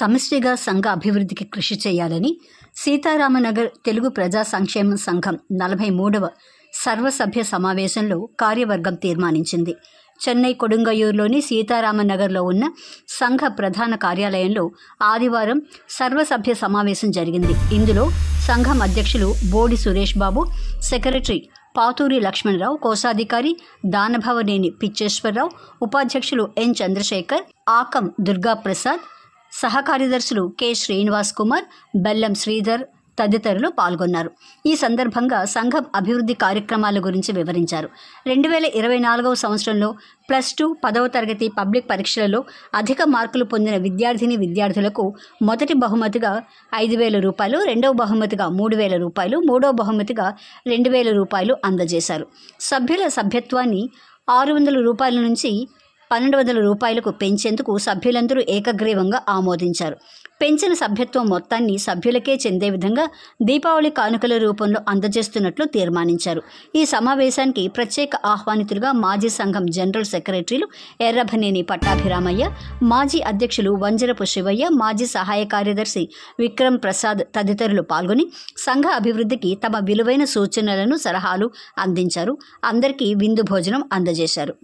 సమిష్టిగా సంఘ అభివృద్ధికి కృషి చేయాలని సీతారామనగర్ తెలుగు ప్రజా సంక్షేమ సంఘం నలభై మూడవ సర్వసభ్య సమావేశంలో కార్యవర్గం తీర్మానించింది. చెన్నై కొడుంగయూరులోని సీతారామనగర్లో ఉన్న సంఘ ప్రధాన కార్యాలయంలో ఆదివారం సర్వసభ్య సమావేశం జరిగింది. ఇందులో సంఘం అధ్యక్షులు బోడి సురేష్ బాబు సెక్రటరీ పాతూరి లక్ష్మణరావు కోశాధికారి దానభవనేని పిచ్చేశ్వరరావు ఉపాధ్యక్షులు ఎన్ చంద్రశేఖర్ ఆకం దుర్గాప్రసాద్ సహకార్యదర్శులు కె. శ్రీనివాస్ కుమార్ బెల్లం శ్రీధర్ తదితరులు పాల్గొన్నారు. ఈ సందర్భంగా సంఘం అభివృద్ధి కార్యక్రమాల గురించి వివరించారు. రెండు వేల ఇరవై నాలుగవ సంవత్సరంలో ప్లస్ టూ పదవ తరగతి పబ్లిక్ పరీక్షలలో అధిక మార్కులు పొందిన విద్యార్థిని విద్యార్థులకు మొదటి బహుమతిగా ఐదు వేల రూపాయలు రెండవ బహుమతిగా మూడు వేల రూపాయలు మూడవ బహుమతిగా రెండు వేల రూపాయలు అందజేశారు. సభ్యుల సభ్యత్వాన్ని ఆరు వందల రూపాయల నుంచి పన్నెండు వందల రూపాయలకు పెంచేందుకు సభ్యులందరూ ఏకగ్రీవంగా ఆమోదించారు. పెంచిన సభ్యత్వం మొత్తాన్ని సభ్యులకే చెందే విధంగా దీపావళి కానుకల రూపంలో అందజేస్తున్నట్లు తీర్మానించారు. ఈ సమావేశానికి ప్రత్యేక ఆహ్వానితులుగా మాజీ సంఘం జనరల్ సెక్రటరీలు ఎర్రభనేని పట్టాభిరామయ్య మాజీ అధ్యక్షులు వంజరపు శివయ్య మాజీ సహాయ కార్యదర్శి విక్రమ్ ప్రసాద్ తదితరులు పాల్గొని సంఘ అభివృద్ధికి తమ విలువైన సూచనలను సలహాలు అందించారు. అందరికీ విందు భోజనం అందజేశారు.